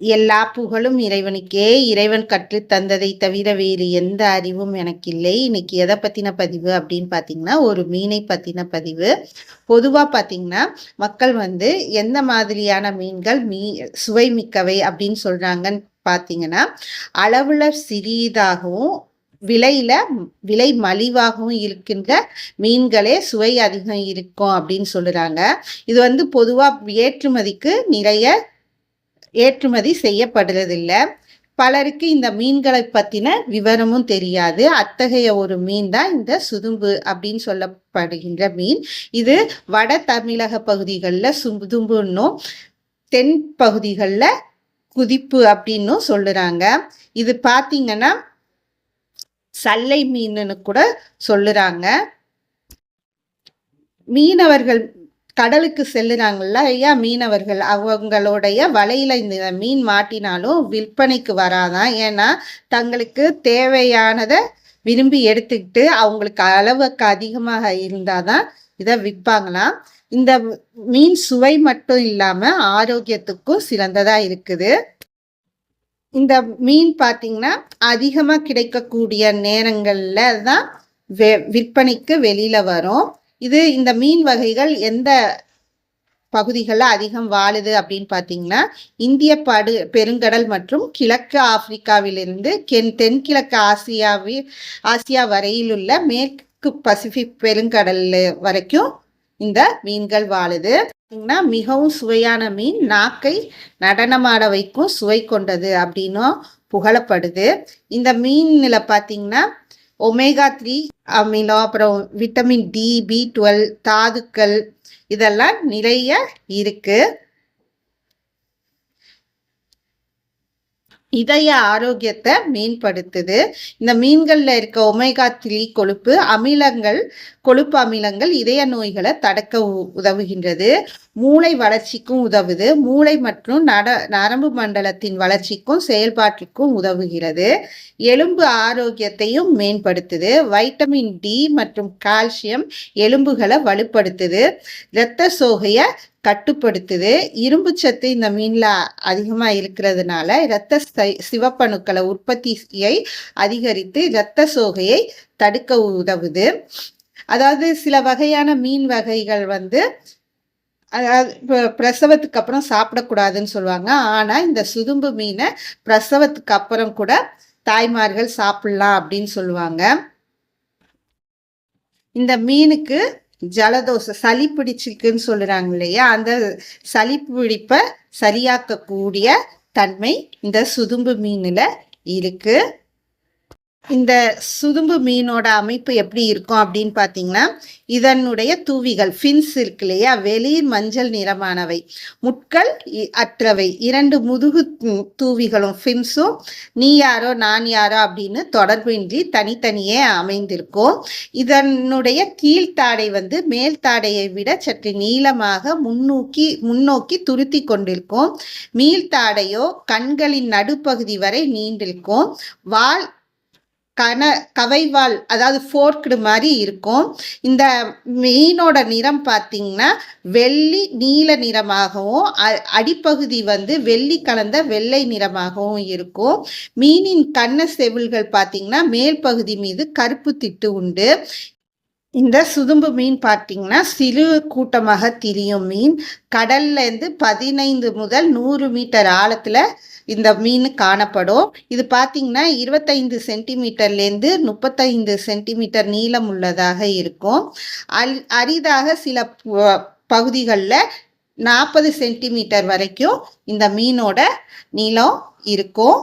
எல்லா புகழும் இறைவனுக்கே. இறைவன் கற்று தந்ததை தவிர வேறு எந்த அறிவும் எனக்கு இல்லை இன்னைக்கு எதை பத்தின பதிவு அப்படின்னு பார்த்தீங்கன்னா ஒரு மீனை பத்தின பதிவு. பொதுவா பார்த்தீங்கன்னா மக்கள் வந்து எந்த மாதிரியான மீன்கள் மீ சுவை மிக்கவை அப்படின்னு சொல்றாங்கன்னு பார்த்தீங்கன்னா அளவுல சிறியதாகவும் விலையில விலை மலிவாகவும் இருக்கின்ற மீன்களே சுவை அதிகம் இருக்கும் அப்படின்னு சொல்லுறாங்க இது வந்து பொதுவா ஏற்றுமதிக்கு நிறைய ஏற்றுமதி செய்யப்படுறதில்லை. பலருக்கு இந்த மீன்களை பற்றின விவரமும் தெரியாது. அத்தகைய ஒரு மீன் தான் இந்த சுதும்பு அப்படின்னு சொல்லப்படுகின்ற மீன். இது வட தமிழக பகுதிகளில் சுதும்புன்னும் தென் பகுதிகளில் குதிப்பு அப்படின்னும் சொல்லுறாங்க. இது பார்த்தீங்கன்னா சல்லை மீனுன்னு கூட சொல்லுறாங்க. மீனவர்கள் கடலுக்கு செல்லுறாங்கல்ல ஐயா? மீனவர்கள் அவங்களுடைய வலையில இந்த மீன் மாட்டினாலும் விற்பனைக்கு வராதான் ஏன்னா தங்களுக்கு தேவையானதை விரும்பி எடுத்துக்கிட்டு அவங்களுக்கு அளவுக்கு அதிகமாக இருந்தாதான் இதை விற்பாங்களாம். இந்த மீன் சுவை மட்டும் இல்லாம ஆரோக்கியத்துக்கும் சிறந்ததா இருக்குது. இந்த மீன் பார்த்தீங்கன்னா அதிகமாக கிடைக்கக்கூடிய நேரங்களில் தான் வெ விற்பனைக்கு வெளியில் வரும். இது இந்த மீன் வகைகள் எந்த பகுதிகளில் அதிகம் வாழுது அப்படின்னு பார்த்தீங்கன்னா இந்திய படு பெருங்கடல் மற்றும் கிழக்கு ஆப்பிரிக்காவிலிருந்து கென் தென்கிழக்கு ஆசியாவில் ஆசியா வரையில் உள்ள மேற்கு பசிபிக் பெருங்கடல் வரைக்கும் இந்த மீன்கள் வாழுது. பார்த்தீங்கன்னா மிகவும் சுவையான மீன். நாக்கை நடனமாட வைக்கும் சுவை கொண்டது அப்படின்னும் புகழப்படுது. இந்த மீனில் பார்த்தீங்கன்னா ஒமேகா த்ரீ அமிலம் அப்புறம் விட்டமின் டி பி டுவெல் தாதுக்கள் இதெல்லாம் நிறைய இருக்கு. இதய ஆரோக்கியத்தை மேம்படுத்துது. இந்த மீன்களில் இருக்க ஒமேகா த்ரீ கொழுப்பு அமிலங்கள் கொழுப்பு அமிலங்கள் இதய நோய்களை தடுக்க உதவுகின்றது. மூளை வளர்ச்சிக்கும் உதவுது. மூளை மற்றும் நட நரம்பு மண்டலத்தின் வளர்ச்சிக்கும் செயல்பாட்டிற்கும் உதவுகிறது. எலும்பு ஆரோக்கியத்தையும் மேம்படுத்துது. வைட்டமின் டி மற்றும் கால்சியம் எலும்புகளை வலுப்படுத்துது. இரத்த சோகையை கட்டுப்படுத்துது. இரும்பு சத்து இந்த மீனில் அதிகமாக இருக்கிறதுனால இரத்த சிவப்பணுக்களை உற்பத்தியை அதிகரித்து இரத்த சோகையை தடுக்க உதவுது. அதாவது சில வகையான மீன் வகைகள் வந்து அதாவது இப்போ பிரசவத்துக்கு அப்புறம் சாப்பிடக்கூடாதுன்னு சொல்லுவாங்க. ஆனால் இந்த சுதும்பு மீனை பிரசவத்துக்கு அப்புறம் கூட தாய்மார்கள் சாப்பிடலாம் அப்படின்னு சொல்லுவாங்க. இந்த மீனுக்கு ஜலதோஷம் சளி பிடிச்சிருக்குன்னு சொல்லுறாங்க இல்லையா? அந்த சளி பிடிப்பை சரியாக்கக்கூடிய தன்மை இந்த சுதும்பு மீனில் இருக்குது இந்த சுதும்பு மீனோட அமைப்பு எப்படி இருக்கும் அப்படின்னு பார்த்தீங்கன்னா இதனுடைய தூவிகள் ஃபின்ஸ் இருக்கு இல்லையா வெளிர் மஞ்சள் நிறமானவை. முட்கள் அற்றவை. இரண்டு முதுகு தூவிகளும் ஃபின்ஸும் நீ யாரோ நான் யாரோ அப்படின்னு தொடர்பின்றி தனித்தனியே அமைந்திருக்கும். இதனுடைய கீழ்த்தாடை வந்து மேல் தாடையை விட சற்று நீளமாக முன்னோக்கி முன்னோக்கி துருத்தி கொண்டிருக்கும். மீள்தாடையோ கண்களின் நடுப்பகுதி வரை நீண்டிருக்கும். வால் கன கவைவால் அதாவது ஃபோர்க்டு மாதிரி இருக்கும். இந்த மீனோட நிறம் பார்த்திங்கன்னா வெள்ளி நீல நிறமாகவும் அடிப்பகுதி வந்து வெள்ளி கலந்த வெள்ளை நிறமாகவும் இருக்கும். மீனின் கண்ண செவில்கள் பார்த்திங்கன்னா மேல் பகுதி மீது கருப்பு திட்டு உண்டு. இந்த சுதும்பு மீன் பார்த்தீங்கன்னா சிறு கூட்டமாக திரியும் மீன். கடல்லேருந்து பதினைந்து முதல் நூறு மீட்டர் ஆழத்தில் இந்த மீன் காணப்படும். இது பார்த்தீங்கன்னா இருபத்தைந்து சென்டிமீட்டர்லேருந்து முப்பத்தைந்து சென்டிமீட்டர் நீளம் உள்ளதாக இருக்கும். அல் அரிதாக சில பகுதிகளில் நாற்பது சென்டிமீட்டர் வரைக்கும் இந்த மீனோட நீளம் இருக்கும்.